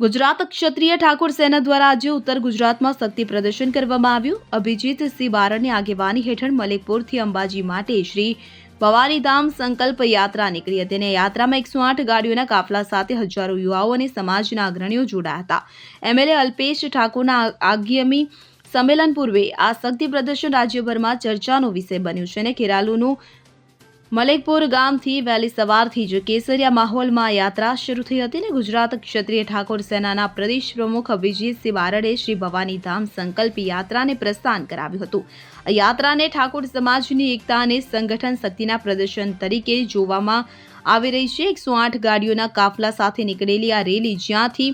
ગુજરાત ક્ષત્રિય ઠાકોર સેના દ્વારા આજે ઉત્તર ગુજરાતમાં શક્તિ પ્રદર્શન કરવામાં આવ્યું. અભિજીત સિંહ બારડની આગેવાની હેઠળ મલેકપુરથી અંબાજી માટે શ્રી ભવાનીધામ સંકલ્પ યાત્રા નીકળી હતી અને યાત્રામાં એકસો આઠ ગાડીઓના કાફલા સાથે હજારો યુવાઓ અને સમાજના અગ્રણીઓ જોડાયા હતા. એમએલએ અલ્પેશ ઠાકોરના આગેમી સંમેલન પૂર્વે આ શક્તિ પ્રદર્શન રાજ્યભરમાં ચર્ચાનો વિષય બન્યું છે અને ખેરાલુનું મલેકપુર ગામથી વહેલી સવારથી જ કેસરિયા માહોલમાં યાત્રા શરૂ થઈ હતી અને ગુજરાત ક્ષત્રિય ઠાકોર સેનાના પ્રદેશ પ્રમુખ વિજયસિંહ બારડે શ્રી ભવાનીધામ સંકલ્પ યાત્રાને પ્રસ્થાન કરાવ્યું હતું. આ યાત્રાને ઠાકોર સમાજની એકતા અને સંગઠન શક્તિના પ્રદર્શન તરીકે જોવામાં આવી રહી છે. એકસો આઠ ગાડીઓના કાફલા સાથે નીકળેલી આ રેલી જ્યાંથી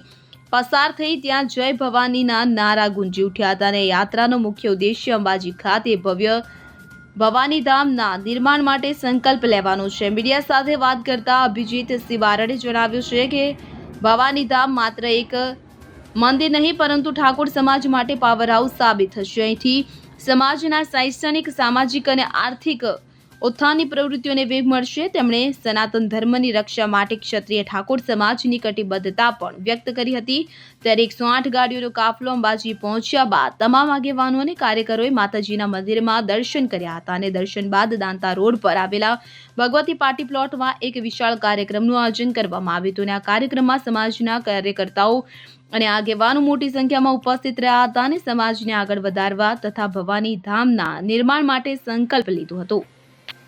પસાર થઈ ત્યાં જય ભવાનીના નારા ગુંજી ઉઠ્યા હતા અને યાત્રાનો મુખ્ય ઉદ્દેશ્ય અંબાજી ખાતે ભવ્ય ભવાની ધામના નિર્માણ માટે સંકલ્પ લેવાનો છે. મીડિયા સાથે વાત કરતા અભિજીત સિંહ જણાવ્યું છે કે ભવાનીધામ માત્ર એક મંદિર નહીં, પરંતુ ઠાકોર સમાજ માટે પાવર હાઉસ સાબિત થશે. અહીંથી સમાજના શૈક્ષણિક, સામાજિક અને આર્થિક ઉત્થાનની પ્રવૃત્તિઓને વેગ મળશે. તેમણે સનાતન ધર્મની રક્ષા માટે ક્ષત્રિય ઠાકોર સમાજની કટિબદ્ધતા પણ વ્યક્ત કરી હતી. ત્યારે એકસો આઠ ગાડીઓનો કાફલો અંબાજી પહોંચ્યા બાદ તમામ આગેવાનો અને કાર્યકરોએ માતાજીના મંદિરમાં દર્શન કર્યા હતા અને દર્શન બાદ દાંતા રોડ પર આવેલા ભગવતી પાર્ટી પ્લોટમાં એક વિશાળ કાર્યક્રમનું આયોજન કરવામાં આવ્યું હતું અને આ કાર્યક્રમમાં સમાજના કાર્યકર્તાઓ અને આગેવાનો મોટી સંખ્યામાં ઉપસ્થિત રહ્યા હતા અને સમાજને આગળ વધારવા તથા ભવાની ધામના નિર્માણ માટે સંકલ્પ લીધો હતો.